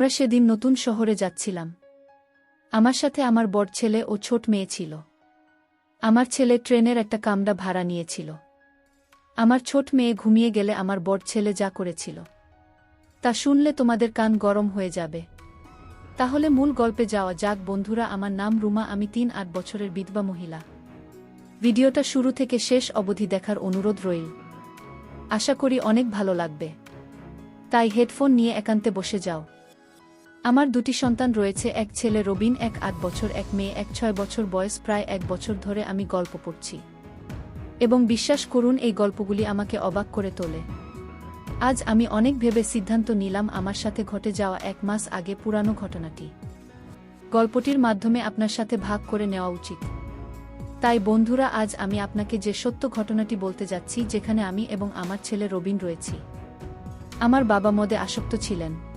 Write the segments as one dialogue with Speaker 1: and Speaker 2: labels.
Speaker 1: আমরা সেদিন নতুন শহরে যাচ্ছিলাম। আমার সাথে আমার বড় ছেলে ও ছোট মেয়ে ছিল। আমার ছেলে ট্রেনের একটা কামরা ভাড়া নিয়েছিল। আমার ছোট মেয়ে ঘুমিয়ে গেলে আমার বড় ছেলে যা করেছিল। তা শুনলে তোমাদের কান গরম হয়ে যাবে। তাহলে মূল গল্পে যাওয়া যাক, বন্ধুরা, আমার নাম রুমা, আমি তিন আট বছরের বিধবা মহিলা। ভিডিওটা শুরু থেকে শেষ অবধি দেখার অনুরোধ রইল। আশা করি অনেক ভালো লাগবে। তাই হেডফোন নিয়ে একান্তে বসে যাও। আমার দুটি সন্তান রয়েছে, এক ছেলে রবিন, এক আট বছর, এক মেয়ে, এক ছয় বছর বয়স, প্রায় এক বছর ধরে আমি গল্প পড়ছি। এবং বিশ্বাস করুন, এই গল্পগুলি আমাকে অবাক করে তোলে। আজ আমি অনেক ভেবে সিদ্ধান্ত নিলাম, আমার সাথে ঘটে যাওয়া এক মাস আগে পুরানো ঘটনাটি। গল্পটির মাধ্যমে আপনার সাথে ভাগ করে নেওয়া উচিত। তাই বন্ধুরা, আজ আমি আপনাকে যে সত্য ঘটনাটি বলতে যাচ্ছি, যেখানে আমি এবং আমার ছেলে রবিন রয়েছি। আমার বাবা মদে আসক্ত ছিলেন।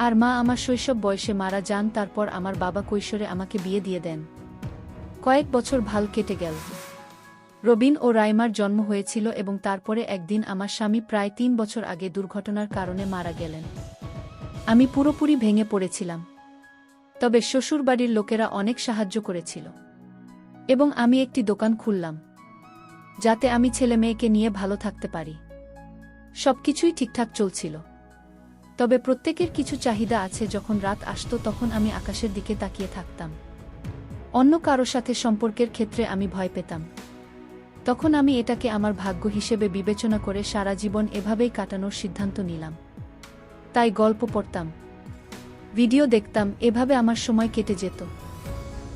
Speaker 1: আর মা আমার শৈশব বয়সে মারা যান, তারপর আমার বাবা কৈশোরে আমাকে বিয়ে দিয়ে দেন। কয়েক বছর ভালো কেটে গেল। রবিন ও রাইমার জন্ম হয়েছিল এবং তারপরে একদিন আমার স্বামী প্রায় তিন বছর আগে দুর্ঘটনার কারণে মারা গেলেন। আমি পুরোপুরি ভেঙে পড়েছিলাম। তবে শ্বশুরবাড়ির লোকেরা অনেক সাহায্য করেছিল। এবং আমি একটি দোকান খুললাম, যাতে আমি ছেলে মেয়েকে নিয়ে ভালো থাকতে পারি। সবকিছুই ঠিকঠাক চলছিল। তবে প্রত্যেকের কিছু চাহিদা আছে, যখন রাত আসতো তখন আমি আকাশের দিকে তাকিয়ে থাকতাম। অন্য কারও সাথে সম্পর্কের ক্ষেত্রে আমি ভয় পেতাম। তখন আমি এটাকে আমার ভাগ্য হিসেবে বিবেচনা করে সারা জীবন এভাবেই কাটানোর সিদ্ধান্ত নিলাম। তাই গল্প পড়তাম, ভিডিও দেখতাম, এভাবে আমার সময় কেটে যেত।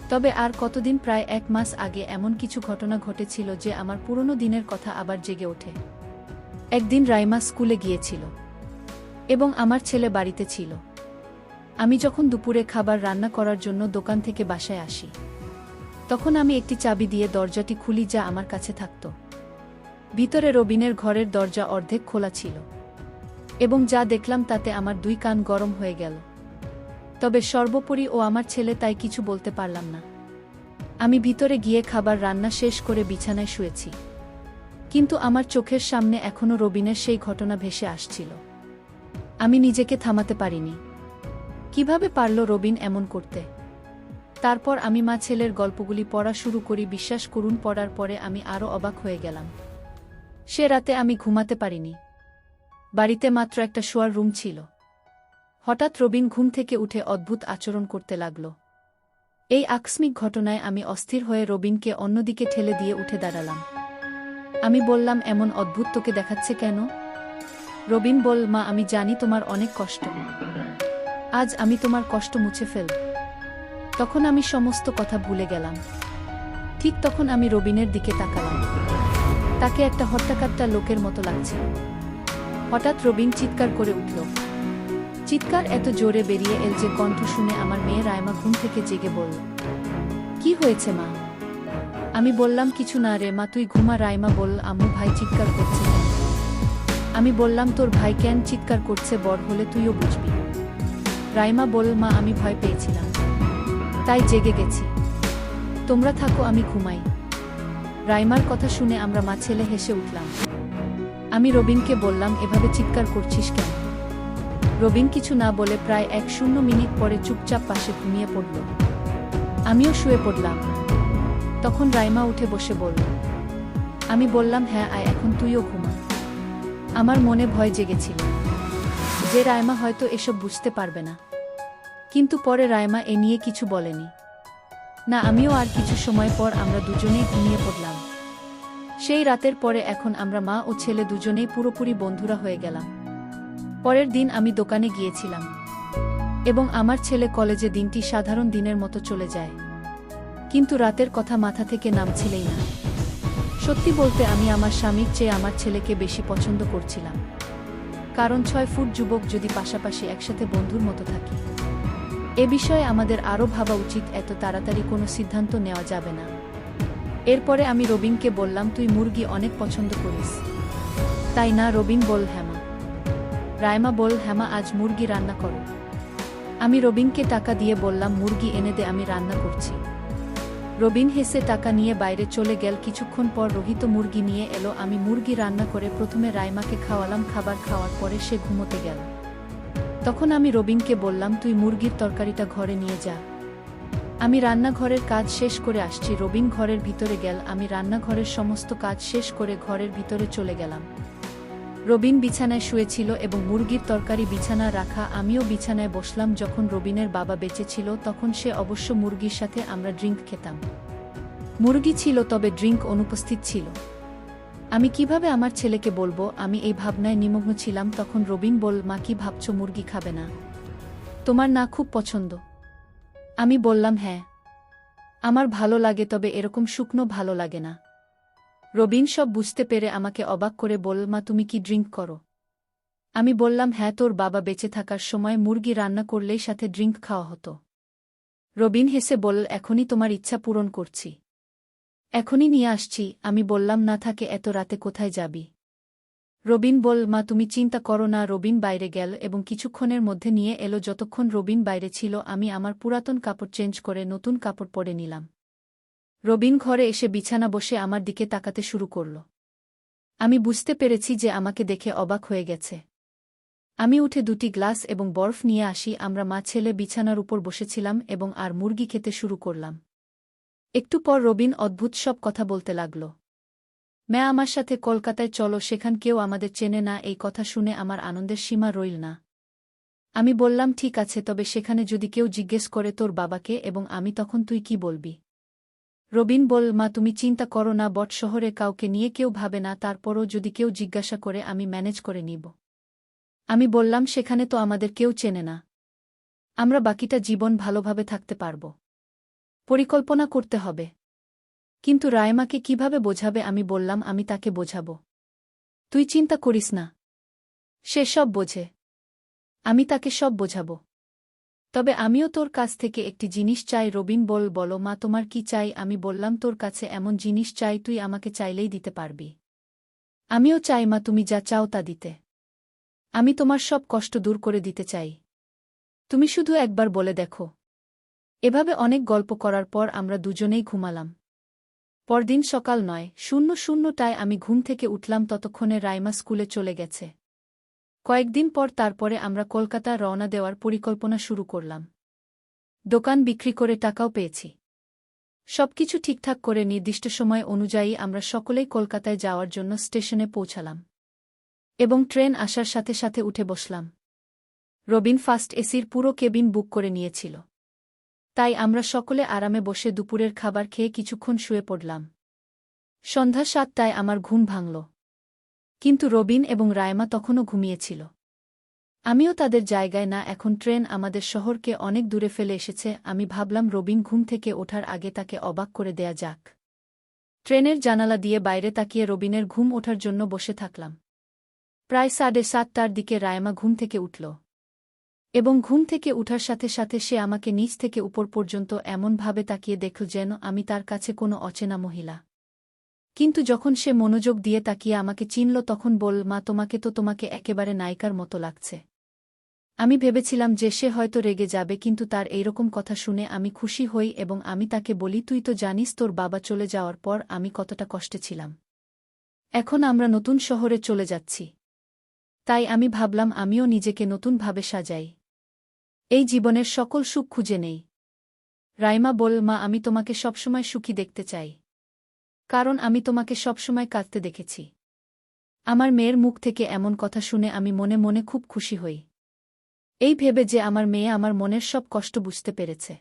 Speaker 1: তবে আর কতদিন, প্রায় এক মাস আগে এমন কিছু ঘটনা ঘটেছিল যে আমার পুরনো দিনের কথা আবার জেগে ওঠে। একদিন রাইমা স্কুলে গিয়েছিল। এবং আমার ছেলে বাড়িতে ছিল। আমি যখন দুপুরে খাবার রান্না করার জন্য দোকান থেকে বাসায় আসি, তখন আমি একটি চাবি দিয়ে দরজাটি খুলি যা আমার কাছে থাকত। ভিতরে রবিনের ঘরের দরজা অর্ধেক খোলা ছিল এবং যা দেখলাম তাতে আমার দুই কান গরম হয়ে গেল। তবে সর্বোপরি ও আমার ছেলে তাই কিছু বলতে পারলাম না। আমি ভিতরে গিয়ে খাবার রান্না শেষ করে বিছানায় শুয়েছি। কিন্তু আমার চোখের সামনে এখনও রবিনের সেই ঘটনা ভেসে আসছিল। আমি নিজেকে থামাতে পারিনি। কীভাবে পারল রবিন এমন করতে? তারপর আমি মা ছেলের গল্পগুলি পড়া শুরু করি, বিশ্বাস করুন, পড়ার পরে আমি আরও অবাক হয়ে গেলাম। সে রাতে আমি ঘুমাতে পারিনি। বাড়িতে মাত্র একটা শোয়ার রুম ছিল। হঠাৎ রবিন ঘুম থেকে উঠে অদ্ভুত আচরণ করতে লাগল। এই আকস্মিক ঘটনায় আমি অস্থির হয়ে রবিনকে অন্যদিকে ঠেলে দিয়ে উঠে দাঁড়ালাম। আমি বললাম, এমন অদ্ভুত তোকে দেখাচ্ছে কেন? রবিন বল, মা, আমি জানি তোমার অনেক কষ্ট। আজ আমি তোমার কষ্ট মুছে ফেল তখন আমি সমস্ত কথা ভুলে গেলাম। ঠিক তখন আমি রবিনের দিকে তাকালাম। তাকে একটা হট্টাকাট্টা লোকের মতো লাগছে। হঠাৎ রবিন চিৎকার করে উঠল। চিৎকার এত জোরে বেরিয়ে এল যে কণ্ঠ শুনে আমার মেয়ে রায়মা ঘুম থেকে জেগে বলল, কি হয়েছে, মা? আমি বললাম, কিছু না রে, মা, তুই ঘুমা, রায়মা বলল, আম্মু ভাই চিৎকার করছে। কেন?" আমি বললাম, তোর ভাই কেন চিৎকার করছে বড় হলে তুইও বুঝবি। রাইমা বলল, মা, আমি ভয় পেয়েছিলাম। তাই জেগে গেছি। তোমরা থাকো, আমি ঘুমাই। রাইমার কথা শুনে আমরা মা ছেলে হেসে উঠলাম। আমি রবিনকে বললাম, এভাবে চিৎকার করছিস কেন? রবিন কিছু না বলে প্রায় এক শূন্য মিনিট পরে চুপচাপ পাশে ঘুমিয়ে পড়ল। আমিও শুয়ে পড়লাম। তখন রাইমা উঠে বসে বলল, আমি বললাম হ্যাঁ আয়, এখন তুইও ঘুমা। আমার মনে ভয় জেগেছিল যে রায়মা হয়তো এসব বুঝতে পারবে না। কিন্তু পরে রায়মা এ নিয়ে কিছু বলেনি। না, আমিও আর কিছু সময় পর আমরা দুজনেই ঘুমিয়ে পড়লাম। সেই রাতের পরে এখন আমরা মা ও ছেলে দুজনেই পুরোপুরি বন্ধুরা হয়ে গেলাম। পরের দিন আমি দোকানে গিয়েছিলাম এবং আমার ছেলে কলেজে দিনটি সাধারণ দিনের মতো চলে যায়। কিন্তু রাতের কথা মাথা থেকে নামছিলেই না। সত্যি বলতে আমি আমার স্বামীর চেয়ে আমার ছেলেকে বেশি পছন্দ করছিলাম। কারণ ছয় ফুট যুবক যদি পাশাপাশি একসাথে বন্ধুর মতো থাকি। এ বিষয়ে আমাদের আরও ভাবা উচিত, এত তাড়াতাড়ি কোনো সিদ্ধান্ত নেওয়া যাবে না। এরপরে আমি রবিনকে বললাম, তুই মুরগি অনেক পছন্দ করিস। তাই না, রবিন? বল হ্যামা রায়মা, বল হ্যামা আজ মুরগি রান্না করো। আমি রবিনকে টাকা দিয়ে বললাম, মুরগি এনে দে, আমি রান্না করছি। রবিন হেসে টাকা নিয়ে বাইরে চলে গেল। কিছুক্ষণ পর রোহিত মুরগি নিয়ে এলো। আমি মুরগি রান্না করে প্রথমে রাইমাকে খাওয়ালাম। খাবার খাওয়ার পরে সে ঘুমোতে গেল। তখন আমি রবিনকে বললাম, তুই মুরগির তরকারিটা ঘরে নিয়ে যা। আমি রান্নাঘরের কাজ শেষ করে আসছি। রবিন ঘরের ভিতরে গেল। আমি রান্নাঘরের সমস্ত কাজ শেষ করে ঘরের ভিতরে চলে গেলাম। রবিন বিছানায় শুয়েছিল এবং মুরগির তরকারি বিছানা রাখা, আমিও বিছানায় বসলাম যখন রবিনের বাবা বেঁচে ছিল, তখন সে অবশ্য মুরগির সাথে আমরা ড্রিঙ্ক খেতাম। মুরগি ছিল, তবে ড্রিঙ্ক অনুপস্থিত ছিল। আমি কীভাবে আমার ছেলেকে বলব, আমি এই ভাবনায় নিমগ্ন ছিলাম, তখন রবিন বল মা, কি ভাবছ, মুরগি খাবে না? তোমার না খুব পছন্দ। আমি বললাম হ্যাঁ। আমার ভালো লাগে, তবে এরকম শুকনো ভালো লাগে না। রবিন সব বুঝতে পেরে আমাকে অবাক করে বল মা, তুমি কি ড্রিঙ্ক করো? আমি বললাম হ্যাঁ তোর বাবা বেঁচে থাকার সময় মুরগি রান্না করলেই সাথে ড্রিঙ্ক খাওয়া হতো। রবিন হেসে বল এখনই তোমার ইচ্ছা পূরণ করছি। এখনই নিয়ে আসছি। আমি বললাম, না থাকে, এত রাতে কোথায় যাবি? রবিন বল মা, তুমি চিন্তা করো না। রবিন বাইরে গেল এবং কিছুক্ষণের মধ্যে নিয়ে এলো। যতক্ষণ রবিন বাইরে ছিল, আমি আমার পুরাতন কাপড় চেঞ্জ করে নতুন কাপড় পরে নিলাম। রবিন ঘরে এসে বিছানা বসে আমার দিকে তাকাতে শুরু করল। আমি বুঝতে পেরেছি যে আমাকে দেখে অবাক হয়ে গেছে। আমি উঠে দুটি গ্লাস এবং বরফ নিয়ে আসি, আমরা মা ছেলে বিছানার উপর বসেছিলাম এবং আর মুরগি খেতে শুরু করলাম। একটু পর রবিন অদ্ভুত সব কথা বলতে লাগল। ম্যা আমার সাথে কলকাতায় চলো, সেখান কেউ আমাদের চেনে না, এই কথা শুনে আমার আনন্দের সীমা রইল না। আমি বললাম, ঠিক আছে, তবে সেখানে যদি কেউ জিজ্ঞেস করে তোর বাবাকে এবং আমি তখন তুই কি বলবি? রবিন বল, মা, তুমি চিন্তা করো না, বট শহরে কাউকে নিয়ে কেউ ভাবে না, তারপরও যদি কেউ জিজ্ঞাসা করে, আমি ম্যানেজ করে নিব। আমি বললাম, সেখানে তো আমাদের কেউ চেনে না। আমরা বাকিটা জীবন ভালোভাবে থাকতে পারব। পরিকল্পনা করতে হবে। কিন্তু রায়মাকে কীভাবে বোঝাবে, আমি বললাম, আমি তাকে বোঝাব। তুই চিন্তা করিস না। সে সব বোঝে। আমি তাকে সব বোঝাব। তবে আমিও তোর কাছ থেকে একটি জিনিস চাই, রবিন বল, বলো মা, তোমার কি চাই? আমি বললাম, তোর কাছে এমন জিনিস চাই, তুই আমাকে চাইলেই দিতে পারবি। আমিও চাই মা, তুমি যা চাও তা দিতে। আমি তোমার সব কষ্ট দূর করে দিতে চাই। তুমি শুধু একবার বলে দেখো। এভাবে অনেক গল্প করার পর আমরা দুজনেই ঘুমালাম। পরদিন সকাল নয়, শূন্য শূন্যটায় আমি ঘুম থেকে উঠলাম, ততক্ষণে রাইমা স্কুলে চলে গেছে। কয়েকদিন পর তারপরে আমরা কলকাতা রওনা দেওয়ার পরিকল্পনা শুরু করলাম। দোকান বিক্রি করে টাকাও পেয়েছি। সবকিছু ঠিকঠাক করে নির্দিষ্ট সময় অনুযায়ী আমরা সকলেই কলকাতায় যাওয়ার জন্য স্টেশনে পৌঁছালাম। এবং ট্রেন আসার সাথে সাথে উঠে বসলাম। রবিন ফার্স্ট এসির পুরো কেবিন বুক করে নিয়েছিল। তাই আমরা সকলে আরামে বসে দুপুরের খাবার খেয়ে কিছুক্ষণ শুয়ে পড়লাম। সন্ধ্যা সাতটায় আমার ঘুম ভাঙল। কিন্তু রবিন এবং রায়মা তখনও ঘুমিয়েছিল। আমিও তাদের জায়গায় না, এখন ট্রেন আমাদের শহরকে অনেক দূরে ফেলে এসেছে, আমি ভাবলাম রবিন ঘুম থেকে ওঠার আগে তাকে অবাক করে দেয়া যাক। ট্রেনের জানালা দিয়ে বাইরে তাকিয়ে রবিনের ঘুম ওঠার জন্য বসে থাকলাম। প্রায় সাড়ে সাতটার দিকে রায়মা ঘুম থেকে উঠল। এবং ঘুম থেকে উঠার সাথে সাথে সে আমাকে নিচ থেকে উপর পর্যন্ত এমনভাবে তাকিয়ে দেখল যেন আমি তার কাছে কোনো অচেনা মহিলা। কিন্তু যখন সে মনোযোগ দিয়ে তাকিয়ে আমাকে চিনল তখন বল মা, তোমাকে তো তোমাকে একেবারে নায়িকার মতো লাগছে। আমি ভেবেছিলাম যে সে হয়তো রেগে যাবে, কিন্তু তার এইরকম কথা শুনে আমি খুশি হই এবং আমি তাকে বলি, তুই তো জানিস তোর বাবা চলে যাওয়ার পর আমি কতটা কষ্টে ছিলাম। এখন আমরা নতুন শহরে চলে যাচ্ছি। তাই আমি ভাবলাম, আমিও নিজেকে নতুনভাবে সাজাই। এই জীবনের সকল সুখ খুঁজে নেই। রাইমা বল মা, আমি তোমাকে সবসময় সুখী দেখতে চাই। কারণ আমি তোমাকে সবসময় কাঁদতে দেখেছি। আমার মেয়ের মুখ থেকে এমন কথা শুনে আমি মনে মনে খুব খুশি হই। এই ভেবে যে আমার মেয়ে আমার মনের সব কষ্ট বুঝতে পেরেছে।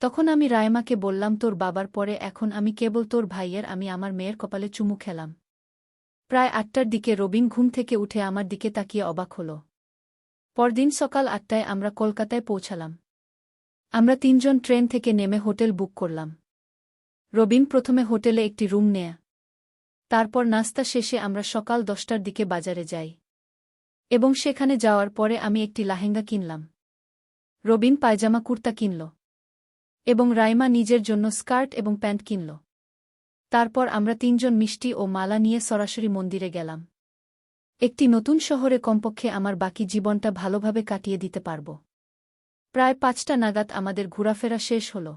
Speaker 1: তখন আমি রায়মাকে বললাম, তোর বাবার পরে এখন আমি কেবল তোর ভাইয়ের, আমি আমার মেয়ের কপালে চুমু খেলাম। প্রায় আটটার দিকে রবিন ঘুম থেকে উঠে আমার দিকে তাকিয়ে অবাক হল। পরদিন সকাল আটটায় আমরা কলকাতায় পৌঁছালাম। আমরা তিনজন ট্রেন থেকে নেমে হোটেল বুক করলাম। রবিন প্রথমে হোটেলে একটি রুম নেয়া। তারপর নাস্তা শেষে আমরা সকাল দশটার দিকে বাজারে যাই। এবং সেখানে যাওয়ার পরে আমি একটি লাহেঙ্গা কিনলাম। রবিন পায়জামা কুর্তা কিনল। এবং রাইমা নিজের জন্য স্কার্ট এবং প্যান্ট কিনল। তারপর আমরা তিনজন মিষ্টি ও মালা নিয়ে সরাসরি মন্দিরে গেলাম। একটি নতুন শহরে কমপক্ষে আমার বাকি জীবনটা ভালোভাবে কাটিয়ে দিতে পারব। প্রায় পাঁচটা নাগাদ আমাদের ঘোরাফেরা শেষ হল।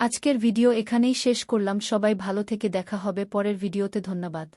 Speaker 1: আজকের ভিডিও এখানেই শেষ করলাম। সবাই ভালো থেকে দেখা হবে। পরের ভিডিওতে ধন্যবাদ।